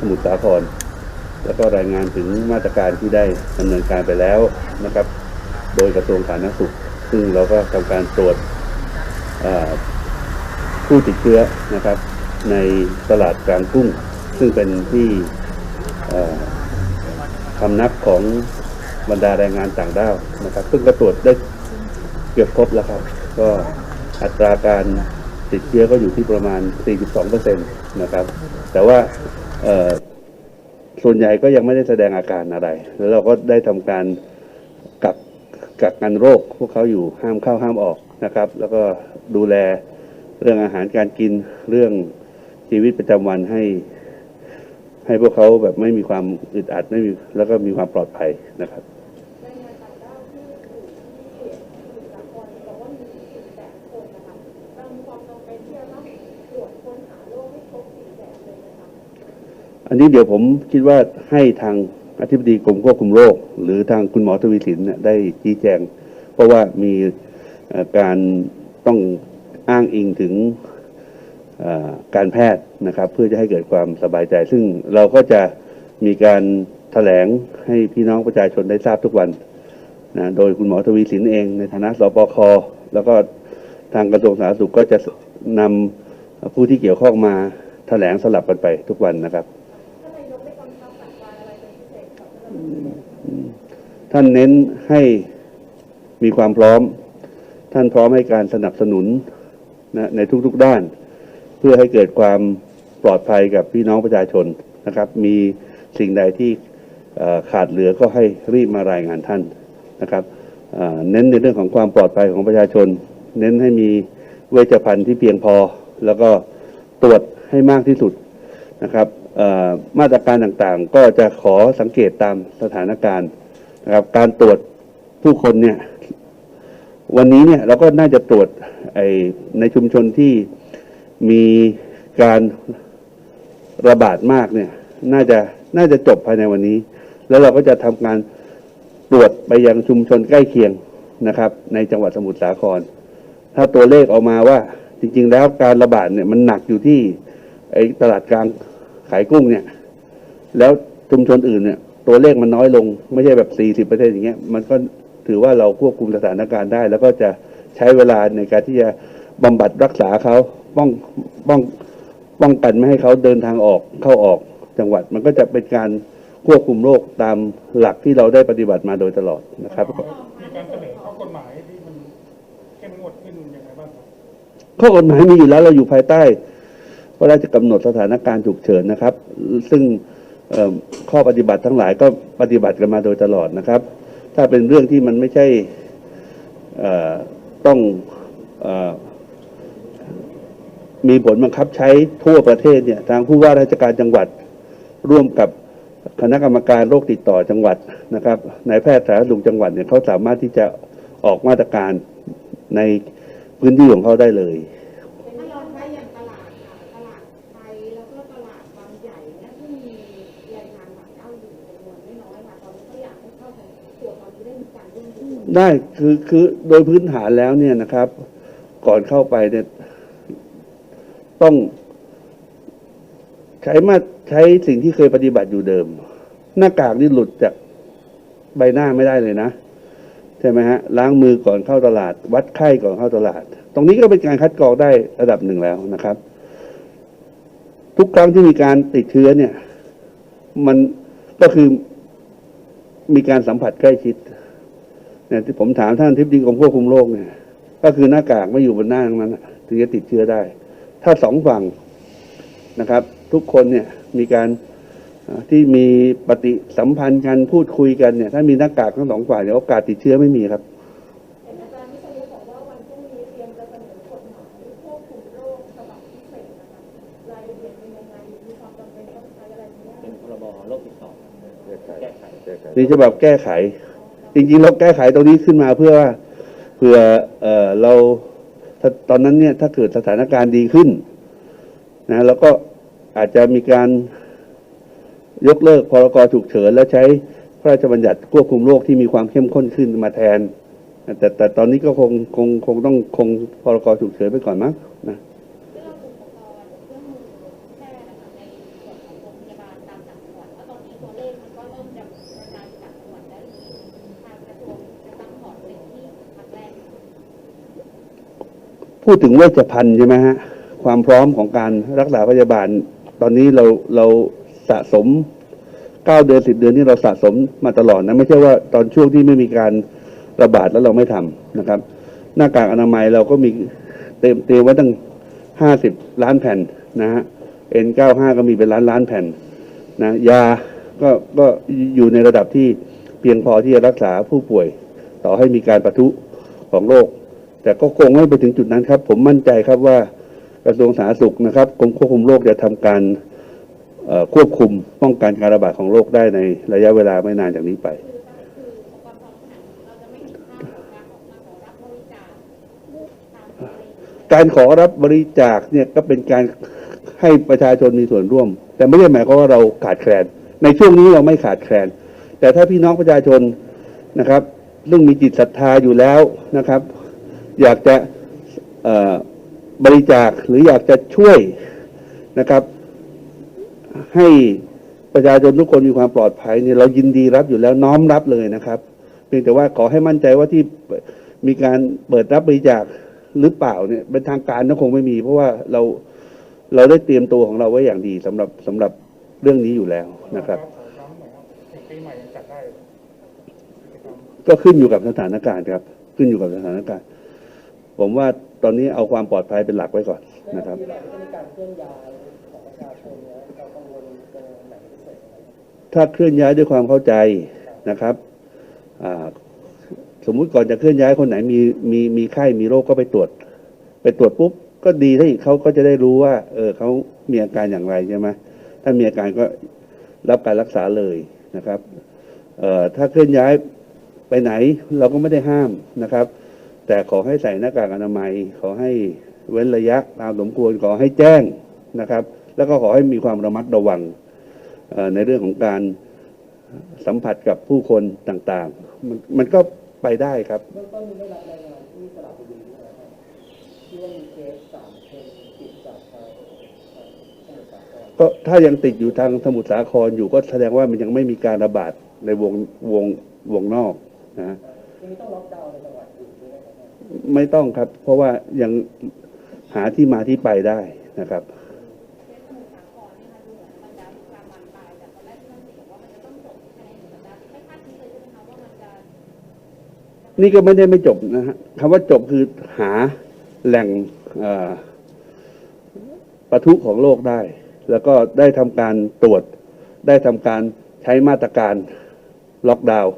สมุทรสาคร แล้วก็รายงานถึงมาตรการที่ได้ดำเนินการไปแล้วนะครับ โดยกระทรวงสาธารณสุข ซึ่งเราก็ทำการตรวจผู้ติดเชื้อนะครับ ในตลาดกลางกุ้งซึ่งเป็นที่เอ่อคำนับของบรรดาแรงงานต่างด้าวนะครับ ซึ่งก็ตรวจได้เกือบครบแล้วครับ ก็อัตราการติดเชื้อก็อยู่ที่ประมาณ 42%นะครับ แต่ว่า ส่วนใหญ่ก็ยังไม่ได้แสดงอาการอะไร แล้วเราก็ได้ทำการกักกักกันโรค พวกเขาอยู่ห้ามเข้าห้ามออกนะครับ แล้วก็ดูแลเรื่องอาหารการกินเรื่องชีวิตประจำวันให้ ให้พวกเขาแบบไม่มีความอึดอัดไม่มีแล้วก็มีความปลอดภัยนะครับ แรงงานต่างด้าวที่อยู่ที่สมุทรสาครบอกว่ามีสี่แสนคนนะคะเรามีความจำเป็นที่จะต้องตรวจค้นหาโรคให้ครบสี่แสนเลยนะคะ อั นี้เดี๋ยวผมคิดว่าให้ทางอธิบดีกรมควบคุมโรค หรือทางคุณหมอทวีสินได้ชี้แจง เพราะว่ามีการต้องอ้างอิงถึงการแพทย์นะครับ เพื่อจะให้เกิดความสบายใจ ซึ่งเราก็จะมีการแถลงให้พี่น้องประชาชนได้ทราบทุกวันนะโดยคุณหมอทวีสินเองในฐานะสปคแล้วก็ทางกระทรวงสาธารณสุขก็จะนำผู้ที่เกี่ยวข้องมาแถลงสลับกันไปทุกวันนะครับ ท่านเน้นให้มีความพร้อม ท่านพร้อมให้การสนับสนุนนะในทุกๆด้าน เพื่อให้เกิดความปลอดภัยกับพี่น้องประชาชนนะครับ มีสิ่งใดที่ขาดเหลือก็ให้รีบมารายงานท่านนะครับเน้นในเรื่องของความปลอดภัยของประชาชน เน้นให้มีเวชภัณฑ์ที่เพียงพอ แล้วก็ตรวจให้มากที่สุดนะครับ มาตรการต่างๆ ก็จะขอสังเกตตามสถานการณ์นะครับ การตรวจผู้คนเนี่ย วันนี้เนี่ยเราก็น่าจะตรวจไอในชุมชนที่มีการระบาดมากเนี่ย น่าจะน่าจะจบภายในวันนี้ แล้วเราก็จะทำการตรวจไปยังชุมชนใกล้เคียงนะครับ ในจังหวัดสมุทรสาคร ถ้าตัวเลขออกมาว่าจริง ๆ แล้วการระบาดเนี่ยมันหนักอยู่ที่ไอตลาดกลาง ขายกุ้งเนี่ย แล้วชุมชนอื่นเนี่ย ตัวเลขมันน้อยลง ไม่ใช่แบบ40เปอร์เซ็นต์อย่างเงี้ย มันก็ถือว่าเราควบคุมสถานการณ์ได้ แล้วก็จะใช้เวลาในการที่จะบำบัดรักษาเขาป้องป้องป้องกันไม่ให้เขาเดินทางออกเข้าออกจังหวัด มันก็จะเป็นการควบคุมโรคตามหลักที่เราได้ปฏิบัติมาโดยตลอดนะครับ มีการเสนอข้อกฎหมายที่มันเข้มงวดขึ้นยังไงบ้างครับข้อกฎหมายมีอยู่แล้วเราอยู่ภายใต้ พระราชกำหนดสถานการณ์ฉุกเฉินนะครับ ซึ่งข้อปฏิบัติทั้งหลายก็ปฏิบัติกันมาโดยตลอดนะครับ ถ้าเป็นเรื่องที่มันไม่ใช่ต้องอมีผลบังคับใช้ทั่วประเทศเนี่ยทางผู้ว่าราชการจังหวัดร่วมกับคณะกรรมการโรคติดต่อจังหวัดนะครับนายแพทย์สาธารณสุขจังหวัดเนี่ยเขาสามารถที่จะออกมาตรการในพื้นที่ของเขาได้เลย ได้คือคือโดยพื้นฐานแล้วเนี่ยนะครับ ก่อนเข้าไปเนี่ยต้อง ใช้มาใช้สิ่งที่เคยปฏิบัติอยู่เดิม หน้ากากนี่หลุดจากใบหน้าไม่ได้เลยนะใช่ไหมฮะล้างมือก่อนเข้าตลาด วัดไข้ก่อนเข้าตลาด ตรงนี้ก็เป็นการคัดกรองได้ระดับหนึ่งแล้วนะครับ ทุกครั้งที่มีการติดเชื้อเนี่ย มันก็คือมีการสัมผัสใกล้ชิด เนี่ยที่ผมถามท่านทิบดีกรมควบคุมโรคเนี่ย ก็คือหน้ากากไม่อยู่บนหน้าทั้งนั้นน่ะถึงจะติดเชื้อได้ ถ้าสองฝั่งนะครับ ทุกคนเนี่ยมีการอ่าที่มีปฏิสัมพันธ์กันพูดคุยกันเนี่ย ถ้ามีหน้ากากทั้งสองฝ่ายเนี่ยโอกาสติดเชื้อไม่มีครับเห็นอาจารย์วิษณุบอกว่าวันพรุ่งนี้เตรียมจะเสนอกฎหมายควบคุมโรคฉบับพิเศษนะคะรายละเอียดเป็นยังไงมีความจำเป็นต้องใช้อะไรบ้างเป็นพรบโรคติดต่อแก้ไขนี่ฉบับแก้ไข จริงๆเราแก้ไขตรงนี้ขึ้นมาเพื่อเพื่อเออเราถ้าตอนนั้นเนี่ยถ้าเกิดสถานการณ์ดีขึ้นนะแล้วก็อาจจะมีการยกเลิกพรกฉุกเฉิน แล้วใช้พระราชบัญญัติควบคุมโรคที่มีความเข้มข้นขึ้นมาแทน แต่แต่ตอนนี้ก็คงคงคงต้องคงพรกฉุกเฉินไปก่อนมั้งนะ เรื่องอุปกรณ์เครื่องมือแพทย์นะคะในส่วนของโรงพยาบาลตาม ริ่มจากประชาชนต่างจังหวัดแล้วทางกระทรวงจะซัพพอร์ตเป็นที่ครั้งแรก พูดถึงเวชภัณฑ์ใช่ไหมฮะความพร้อมของการรักษาพยาบาล ตอนนี้เราเราสะสมเก้าเดือนสิบเดือนที่เราสะสมมาตลอดนะไม่ใช่ว่าตอนช่วงที่ไม่มีการระบาดแล้วเราไม่ทำนะครับ หน้ากากอนามัยเราก็มีเตรียมเตรียมไว้ตั้งห้าสิบล้านแผ่นนะฮะ N95 ก็มีเป็นล้านล้านแผ่นนะยาก็ก็อยู่ในระดับที่เพียงพอที่จะรักษาผู้ป่วย ต่อให้มีการปะทุของโรค แต่ก็คงไม่ไปถึงจุดนั้นครับ ผมมั่นใจครับว่ากระทรวงสาธารณสุขนะครับกรมควบคุมโรคจะทำการควบคุมป้องกันการระบาดของโรคได้ในระยะเวลาไม่นานจากนี้ไปการขอรับบริจาคเงี้ยการขอรับบริจาคเนี่ยก็เป็นการให้ประชาชนมีส่วนร่วม แต่ไม่ได้หมายความว่าเราขาดแคลน ในช่วงนี้เราไม่ขาดแคลน แต่ถ้าพี่น้องประชาชนนะครับ ซึ่งมีจิตศรัทธาอยู่แล้วนะครับ อยากจะบริจาคหรืออยากจะช่วยนะครับ ให้ประชาชนทุกคนมีความปลอดภัยเนี่ยเรายินดีรับอยู่แล้วน้อมรับเลยนะครับ เพียงแต่ว่าขอให้มั่นใจว่าที่มีการเปิดรับบริจาคหรือเปล่าเนี่ยเป็นทางการก็คงไม่มี เพราะว่าเราเราได้เตรียมตัวของเราไว้อย่างดีสำหรับสำหรับเรื่องนี้อยู่แล้วนะครับก็ขึ้นอยู่กับสถานการณ์ครับ ขึ้นอยู่กับสถานการณ์ ผมว่าตอนนี้เอาความปลอดภัยเป็นหลักไว้ก่อนนะครับถ้าเคลื่อนย้ายด้วยความเข้าใจนะครับสมมุติก่อนจะเคลื่อนย้ายคนไหนมีมีมีไข้มีโรคก็ไปตรวจ ไปตรวจปุ๊บก็ดีที่เขาก็จะได้รู้ว่า เออเขามีอาการอย่างไรใช่ไหมถ้ามีอาการก็รับการรักษาเลยนะครับ เอ่อถ้าเคลื่อนย้ายไปไหนเราก็ไม่ได้ห้ามนะครับ แต่ขอให้ใส่หน้ากากอนามัย ขอให้เว้นระยะตามสมควรขอให้แจ้งนะครับ แล้วก็ขอให้มีความระมัดระวังในเรื่องของการสัมผัสกับผู้คนต่างๆ มันมันก็ไปได้ครับเบื้องต้นได้รับรายงานที่สระบุรีนะครับที่ว่ามีเคสสามคนติดจากทางก็ถ้ายังติดอยู่ทางสมุทรสาครอยู่ก็แสดงว่ามันยังไม่มีการระบาดในวงวงวงนอกนะต้องล็อกดาวน์ในจังหวัด ไม่ต้องครับ เพราะว่ายังหาที่มาที่ไปได้นะครับนี่ก็ไม่ได้ไม่จบนะฮะคำว่าจบคือหาแหล่งเอ่อปะทุของโรคได้ แล้วก็ได้ทำการตรวจ ได้ทำการใช้มาตรการล็อกดาวน์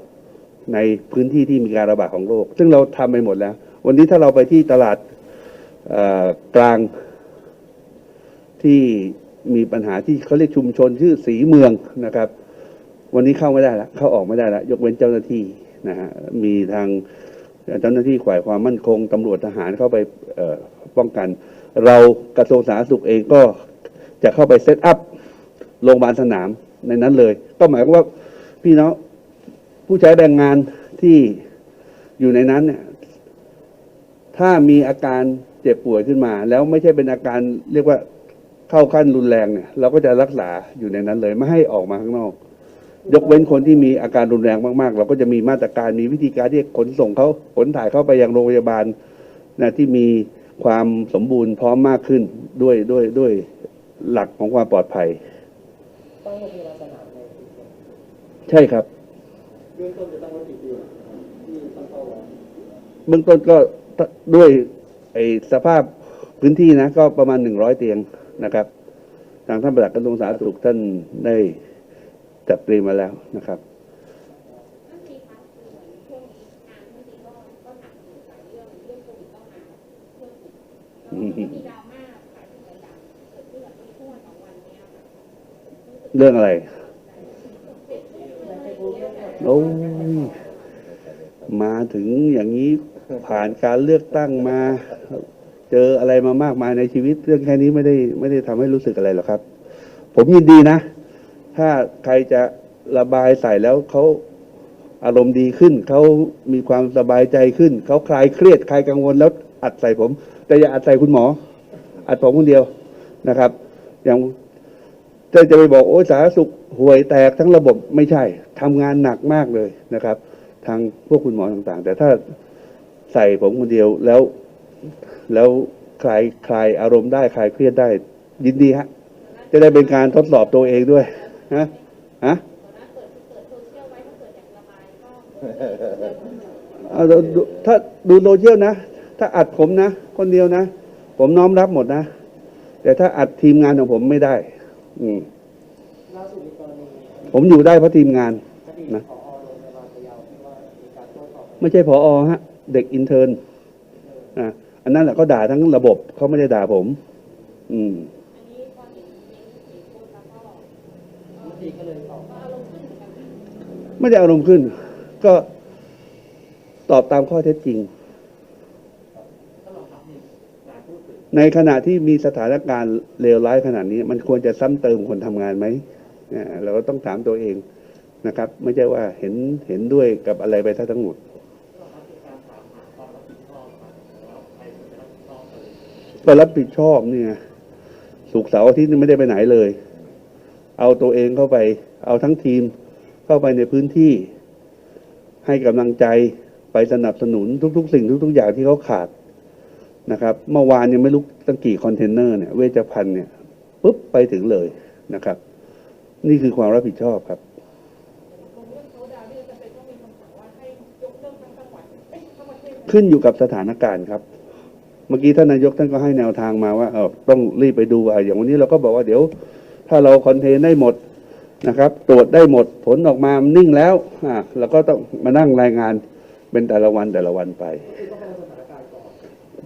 ในพื้นที่ที่มีการระบาดของโรคซึ่งเราทำไปหมดแล้ว วันนี้ถ้าเราไปที่ตลาดกลางที่มีปัญหาที่เขาเรียกชุมชนชื่อสีเมืองนะครับ วันนี้เข้าไม่ได้แล้วเข้าออกไม่ได้แล้วยกเว้นเจ้าหน้าที่นะฮะมีทางเจ้าหน้าที่ฝ่ายความมั่นคงตำรวจทหารเข้าไปป้องกัน เรากระทรวงสาธารณสุขเองก็จะเข้าไปเซตอัพโรงพยาบาลสนามในนั้นเลย ก็หมายความว่าพี่น้องผู้ใช้แรงงานที่อยู่ในนั้นเนี่ย ถ้ามีอาการเจ็บป่วยขึ้นมา แล้วไม่ใช่เป็นอาการเรียกว่าเข้าขั้นรุนแรงเนี่ย เราก็จะรักษาอยู่ในนั้นเลยไม่ให้ออกมาข้างนอก ยกเว้นคนที่มีอาการรุนแรงมากๆ เราก็จะมีมาตรการมีวิธีการที่จะขนส่งเขาขนถ่ายเข้าไปยังโรงพยาบาลนะที่มีความสมบูรณ์พร้อมมากขึ้นด้วยด้วยด้วยหลักของความปลอดภัยตั้งโรงพยาบาลสนามในพื้นที่ใช่ครับเบื้องต้นจะตั้งไว้กี่เดือนที่ตั้งเป้าไว้เบื้องต้นก็ ด้วยไอสภาพพื้นที่นะ ก็ประมาณหนึ่งร้อยเตียงนะครับ ทางท่านประหลัดกระทรวงสาธารณสุขท่านได้จัดเตรียมมาแล้วนะครับเรื่องอะไรโอ้มาถึงอย่างนี้ ผ่านการเลือกตั้งมา เจออะไรมามากมายในชีวิต เรื่องแค่นี้ไม่ได้ไม่ได้ทำให้รู้สึกอะไรหรอกครับ ผมยินดีนะ ถ้าใครจะระบายใส่แล้วเขาอารมณ์ดีขึ้น เขามีความสบายใจขึ้น เขาคลายเครียดคลายกังวลแล้วอัดใส่ผม แต่อย่าอัดใส่คุณหมอ อัดผมคนเดียวนะครับ อย่างจะจะไปบอกโอ้ยสาธารณสุขห่วยแตกทั้งระบบไม่ใช่ทำงานหนักมากเลยนะครับ ทางพวกคุณหมอต่างๆ แต่ถ้า ใส่ผมคนเดียวแล้ว แล้วคลายคลายอารมณ์ได้คลายเครียดได้ ยินดีฮะ จะได้เป็นการทดสอบตัวเองด้วยฮะฮะเปิดเปิดโซเชียลไว้ถ้าเกิดอยากระบายก็เอาดูดูถ้าดูโซเชียลนะ ถ้าอัดผมนะ คนเดียวนะ ผมน้อมรับหมดนะ แต่ถ้าอัดทีมงานของผมไม่ได้ อืมล่าสุดมีกรณีผมอยู่ได้เพราะทีมงานคดีนะผอโรงพยาบาลพะเยาที่ว่ามีการโต้ตอบกันไม่ใช่พออฮะ เด็กอินเทอร์นอะอันนั้นแหละเขาด่าทั้งระบบเขาไม่ได้ด่าผม อืมไม่ได้อารมณ์ขึ้น ก็ตอบตามข้อเท็จจริง ในขณะที่มีสถานการณ์เลวร้ายขนาดนี้ มันควรจะซ้ำเติมคนทำงานไหมเนี่ยเราก็ต้องถามตัวเองนะครับ ไม่ใช่ว่าเห็นเห็นด้วยกับอะไรไปทั้งหมด ก็รับผิดชอบเนี่ยสุกเสาร์อาทิตย์นี่ไม่ได้ไปไหนเลย เอาตัวเองเข้าไป เอาทั้งทีมเข้าไปในพื้นที่ ให้กำลังใจไปสนับสนุนทุก ๆ สิ่งทุก ๆ อย่างที่เขาขาดนะครับเมื่อวานยังไม่รู้ตั้งกี่คอนเทนเนอร์เนี่ยเวชภัณฑ์เนี่ยปุ๊บไปถึงเลยนะครับ นี่คือความรับผิดชอบครับขึ้นอยู่กับสถานการณ์ครับ มื่อกี้ท่านนายกท่านก็ให้แนวทางมาว่าเออต้องรีบไปดูอะอย่างวันนี้เราก็บอกว่าเดี๋ยว ถ้าเราคอนเทนได้หมดนะครับ ตรวจได้หมดผลออกมานิ่งแล้วอะเราก็ต้องมานั่งรายงานเป็นแต่ละวันแต่ละวันไปคือต้องประเมินสถานการณ์ก่อน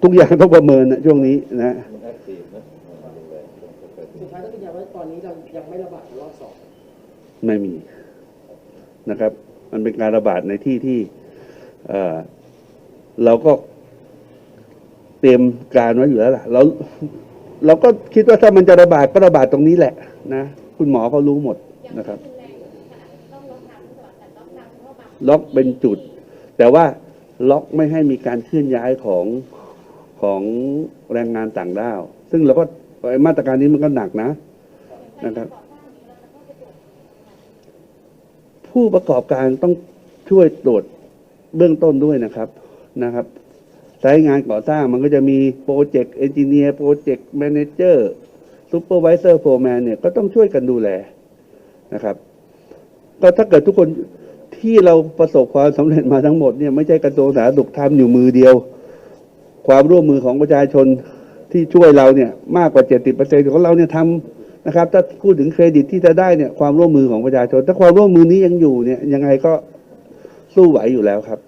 ทุกอย่างต้องประเมินนะช่วงนี้นะมันแอคทีฟนะสุดท้ายต้องยืนยันว่าตอนนี้เรายังไม่ระบาดรอบสองไม่มีนะครับ มันเป็นการระบาดในที่ที่เอ่อเราก็เต รียมการไว้อยู่แล้วล่ะเราเราก็คิดว่าถ้ามันจะระบาดก็ระบาดตรงนี้แหละนะคุณหมอเขารู้หมดนะครับ ล็อกเป็นจุด แต่ว่าล็อกไม่ให้มีการเคลื่อนย้ายของของแรงงานต่างด้าว ซึ่งเราก็ไอมาตรการนี้มันก็หนักนะนะครับผู้ประกอบการต้องช่วยตรวจเบื้องต้นด้วยนะครับนะครับ สายงานก่อสร้างมันก็จะมีโปรเจกต์เอนจิเนียร์โปรเจกต์แมเนเจอร์ซูเปอร์วิเซอร์โฟร์แมนเนี่ยก็ต้องช่วยกันดูแลนะครับ ก็ถ้าเกิดทุกคนที่เราประสบความสำเร็จมาทั้งหมดเนี่ยไม่ใช่กระทรวงสาธารณสุขทำอยู่มือเดียว ความร่วมมือของประชาชนที่ช่วยเราเนี่ยมากกว่า 70%ของเราเนี่ยทำนะครับ ถ้าพูดถึงเครดิตที่จะได้เนี่ยความร่วมมือของประชาชน ถ้าความร่วมมือนี้ยังอยู่เนี่ยยังไงก็สู้ไหวอยู่แล้วครับ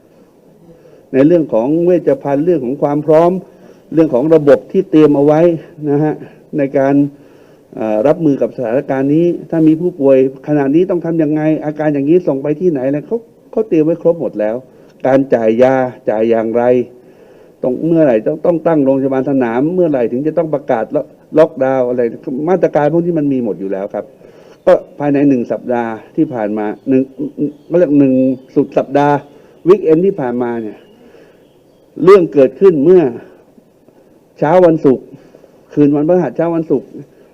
ในเรื่องของเวชภัณฑ์เรื่องของความพร้อม เรื่องของระบบที่เตรียมเอาไว้นะฮะในการรับมือกับสถานการณ์นี้ ถ้ามีผู้ป่วยขนาดนี้ต้องทำยังไง อาการอย่างนี้ส่งไปที่ไหนอะไรเขาเขาเตรียมไว้ครบหมดแล้ว การจ่ายยาจ่ายอย่างไรต้องเมื่อไหร่ต้องต้องตั้งโรงพยาบาลสนาม เมื่อไหร่ถึงจะต้องประกาศล็อกดาวอะไรมาตรการพวกนี้มันมีหมดอยู่แล้วครับ ก็ภายในหนึ่งสัปดาห์ที่ผ่านมาหนึ่งเรียกหนึ่งสุดสัปดาห์วิกเอนที่ผ่านมาเนี่ย เรื่องเกิดขึ้นเมื่อเช้าวันศุกร์คืนวันพฤหัสเช้าวันศุกร์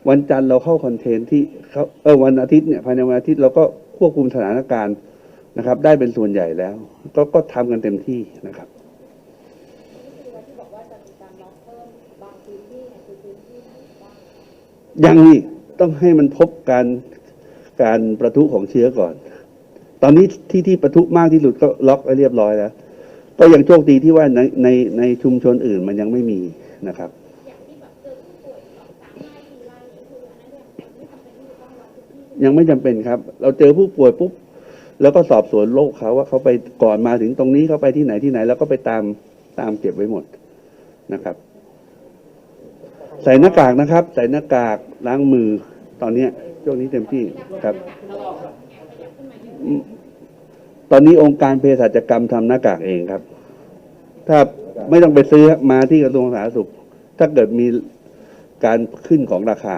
วันจันทร์เราเข้าคอนเทนต์ที่เขาเออวันอาทิตย์เนี่ยภายในวันอาทิตย์เราก็ควบคุมสถานการณ์นะครับ ได้เป็นส่วนใหญ่แล้ว ก็ก็ทำกันเต็มที่นะครับยังนี่ต้องให้มันพบการการประทุของเชื้อก่อน ตอนนี้ที่ที่ประทุมากที่สุดก็ล็อกไว้เรียบร้อยแล้ว ก็ยังโชคดีที่ว่าในในในชุมชนอื่นมันยังไม่มีนะครับย่างที่แบบเจอผู้ป่วยสองสามรายสี่รายนี่คืออันนั้นเนี่ยไม่จำเป็นที่จะต้องไม่จำเป็นครับ เราเจอผู้ป่วยปุ๊บแล้วก็สอบสวนโรคเขาว่าเขาไปก่อนมาถึงตรงนี้เขาไปที่ไหนที่ไหน แล้วก็ไปตามตามเก็บไว้หมดนะครับ ใส่หน้ากากนะครับ ใส่หน้ากากล้างมือตอนเนี้ยช่วงนี้เต็มที่ครับ ตอนนี้องค์การเภสัชกรรมทำหน้ากากเองครับ ถ้าไม่ต้องไปซื้อมาที่กระทรวงสาธารณสุข ถ้าเกิดมีการขึ้นของราคา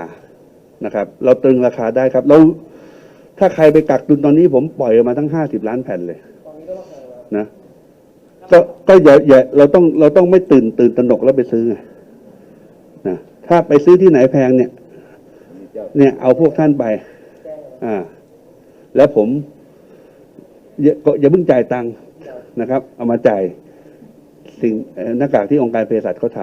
นะครับ เราตึงราคาได้ครับเราถ้าใครไปกักตุนตอนนี้ผมปล่อยออกมาทั้งห้าสิบล้านแผ่นเลยนนี้ก็ว่าแพงแล้วนะก็ก็อย่าอย่าเราต้องเราต้องไม่ตื่นตื่นตระหนกแล้วไปซื้อไงนะถ้าไปซื้อที่ไหนแพงเนี่ย เนี่ยเอาพวกท่านไป อ่า แล้วผม อย่าก็อย่าเพิ่งจ่ายตังค์นะครับ เอามาจ่ายสิ่งเอ่อหน้ากากที่องค์การเภสัชเขาท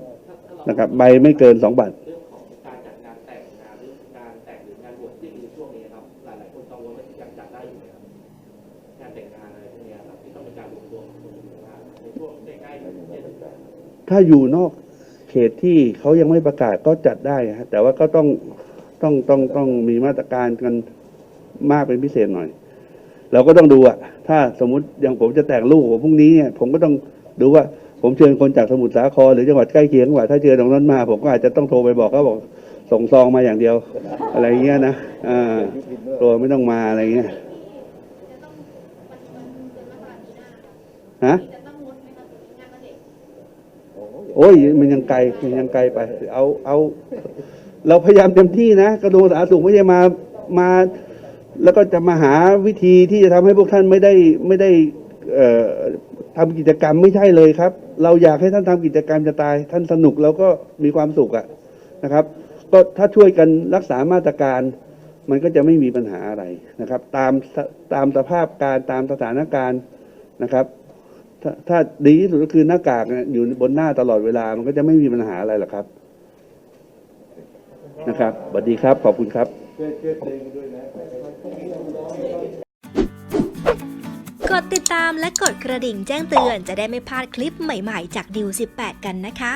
ำนะครับ ใบไม่เกินสองบาทเรื่องของการจัดงานแต่งงานหรืองานแต่งหรืองานบวชที่มีช่วงนี้ครับหลายๆคนกังวลว่าจะยังจัดได้อยู่ไหมครับงานแต่งงานอะไรพวกนี้ครับที่ต้องเป็นการรวมตัวของคนหมู่มากในช่วงใกล้ๆเทศกาลถ้าอยู่นอกเขตที่เขายังไม่ประกาศก็จัดได้ฮะแต่ว่าก็ต้องต้องต้องต้องมีมาตรการกันมากเป็นพิเศษหน่อย เราก็ต้องดูอะถ้าสมมติอย่างผมจะแต่งลูกผมพรุ่งนี้เนี่ยผมก็ต้องดูว่าผมเชิญคนจากสมุทรสาครหรือจังหวัดใกล้เคียงว่าถ้าเชิญตรงนั้นมา ผมก็อาจจะต้องโทรไปบอกเขาบอกส่งซองมาอย่างเดียว อะไรเงี้ยนะอ่าตัวไม่ต้องมาอะไรเงี้ยฮะโอ้ยมันยังไกลมันยังไกลไป เอาเอา เราพยายามเต็มที่นะกระทรวงสาธารณสุขไม่ใช่มามา แล้วก็จะมาหาวิธีที่จะทำให้พวกท่านไม่ได้ไม่ได้เอ่อทำกิจกรรมไม่ใช่เลยครับ เราอยากให้ท่านทำกิจกรรมจะตาย ท่านสนุกแล้วก็มีความสุขอะนะครับ ก็ถ้าช่วยกันรักษามาตรการ มันก็จะไม่มีปัญหาอะไรนะครับ ตามตามสภาพการตามสถานการณ์นะครับถ้าถ้าดีที่สุดก็คือหน้ากากเนี่ยอยู่บนหน้าตลอดเวลา มันก็จะไม่มีปัญหาอะไรหรอกครับ นะครับสวัสดีครับ ขอบคุณครับ กดติดตามและกดกระดิ่งแจ้งเตือนจะได้ไม่พลาดคลิปใหม่ๆ จากดิว18 กันนะคะ